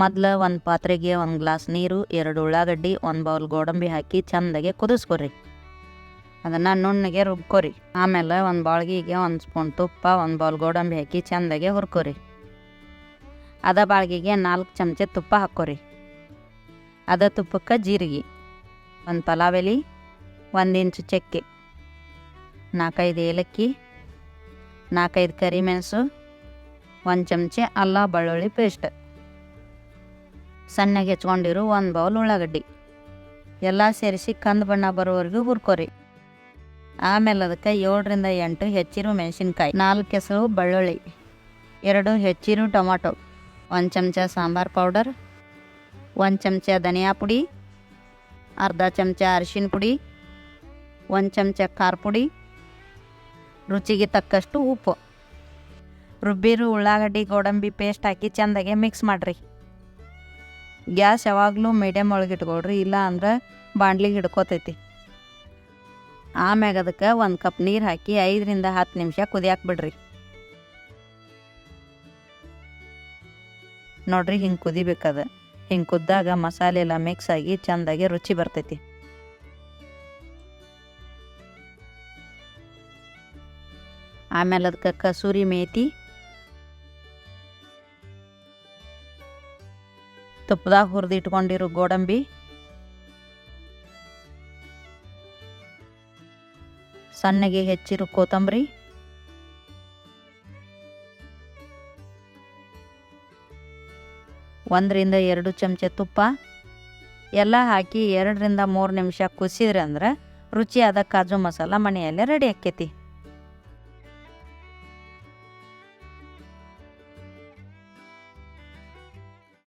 ಮೊದ್ಲು ಒಂದು ಪಾತ್ರೆಗೆ ಒಂದು ಗ್ಲಾಸ್ ನೀರು, ಎರಡು ಉಳ್ಳಾಗಡ್ಡಿ, ಒಂದು ಬೌಲ್ ಗೋಡಂಬಿ ಹಾಕಿ ಚಂದಾಗೆ ಕುದಿಸ್ಕೊರಿ. ಅದನ್ನು ನುಣ್ಣಗೆ ರುಬ್ಕೊರಿ. ಆಮೇಲೆ ಒಂದು ಬಾಳ್ಗಿಗೆ ಒಂದು ಸ್ಪೂನ್ ತುಪ್ಪ, ಒಂದು ಬೌಲ್ ಗೋಡಂಬಿ ಹಾಕಿ ಚಂದಾಗೆ ಹುರ್ಕೊರಿ. ಅದ ಬಾಳ್ಗಿಗೆ ನಾಲ್ಕು ಚಮಚ ತುಪ್ಪ ಹಾಕೋರಿ ಅದ ತುಪ್ಪಕ್ಕೆ ಜೀರಿಗೆ, ಒಂದು ಪಲಾವ್ ಎಲೆ ಒಂದು ಇಂಚು ಚಕ್ಕೆ, ನಾಲ್ಕೈದು ಏಲಕ್ಕಿ, ನಾಲ್ಕೈದು ಕರಿಮೆಣಸು, ಒಂದು ಚಮಚ ಅಲ್ಲ ಬೆಳ್ಳುಳ್ಳಿ ಪೇಸ್ಟ್. ಸಣ್ಣಗೆ ಹೆಚ್ಕೊಂಡಿರೋ ಒಂದು ಬೌಲ್ ಉಳ್ಳಾಗಡ್ಡಿ. ಎಲ್ಲ ಸೇರಿಸಿ ಕಂದು ಬಣ್ಣ ಬರೋವರೆಗೂ ಹುರ್ಕೋರಿ. ಆಮೇಲೆ ಅದಕ್ಕೆ ಏಳರಿಂದ ಎಂಟು ಹೆಚ್ಚಿರು ಮೆಣಸಿನ್ಕಾಯಿ, ನಾಲ್ಕು ಕೆಸರು ಬೆಳ್ಳುಳ್ಳಿ, ಎರಡು ಹೆಚ್ಚಿರು ಟೊಮಾಟೊ, ಒಂದು ಚಮಚ ಸಾಂಬಾರು ಪೌಡರ್, ಒಂದು ಚಮಚ ಧನಿಯಾ ಪುಡಿ, ಅರ್ಧ ಚಮಚ ಅರಿಶಿನ ಪುಡಿ, ಒಂದು ಚಮಚ ಖಾರ ಪುಡಿ, ರುಚಿಗೆ ತಕ್ಕಷ್ಟು ಉಪ್ಪು. ರುಬ್ಬಿರು ಉಳ್ಳಾಗಡ್ಡಿ, ಗೋಡಂಬಿ ಪೇಸ್ಟ್ ಹಾಕಿ ಚೆಂದಾಗೆ ಮಿಕ್ಸ್ ಮಾಡಿರಿ. ಗ್ಯಾಸ್ ಯಾವಾಗಲೂ ಮೀಡಿಯಮ್ ಒಳಗೆ ಇಟ್ಕೊಳ್ರಿ, ಇಲ್ಲ ಅಂದ್ರೆ ಬಾಂಡ್ಲಿಗೆ ಹಿಡ್ಕೋತೈತಿ. ಆಮ್ಯಾಗ ಅದಕ್ಕೆ ಒಂದು ಕಪ್ ನೀರು ಹಾಕಿ ಐದರಿಂದ ಹತ್ತು ನಿಮಿಷ ಕುದಿಯಾಕೆ ಬಿಡ್ರಿ. ನೋಡ್ರಿ ಹಿಂಗೆ ಕುದಿಬೇಕದ ಹಿಂಗೆ ಕುದ್ದಾಗ ಮಸಾಲೆ ಎಲ್ಲ ಮಿಕ್ಸ್ ಆಗಿ ಚೆಂದಾಗಿ ರುಚಿ ಬರ್ತೈತಿ. ಆಮೇಲೆ ಅದಕ್ಕೆ ಕಸೂರಿ ಮೇಥಿ ತುಪ್ಪದಾಗ ಹುರಿದು ಇಟ್ಕೊಂಡಿರೋ ಗೋಡಂಬಿ. ಸಣ್ಣಗೆ ಹೆಚ್ಚಿರೋ ಕೊತ್ತಂಬರಿ. ಒಂದರಿಂದ ಎರಡು ಚಮಚ ತುಪ್ಪ. ಎಲ್ಲ ಹಾಕಿ ಎರಡರಿಂದ ಮೂರು ನಿಮಿಷ ಕುಸಿದ್ರೆ ಅಂದ್ರೆ ರುಚಿಯಾದ ಕಾಜು ಮಸಾಲ ಮನೆಯಲ್ಲೇ ರೆಡಿ ಆಕ್ಕೈತಿ.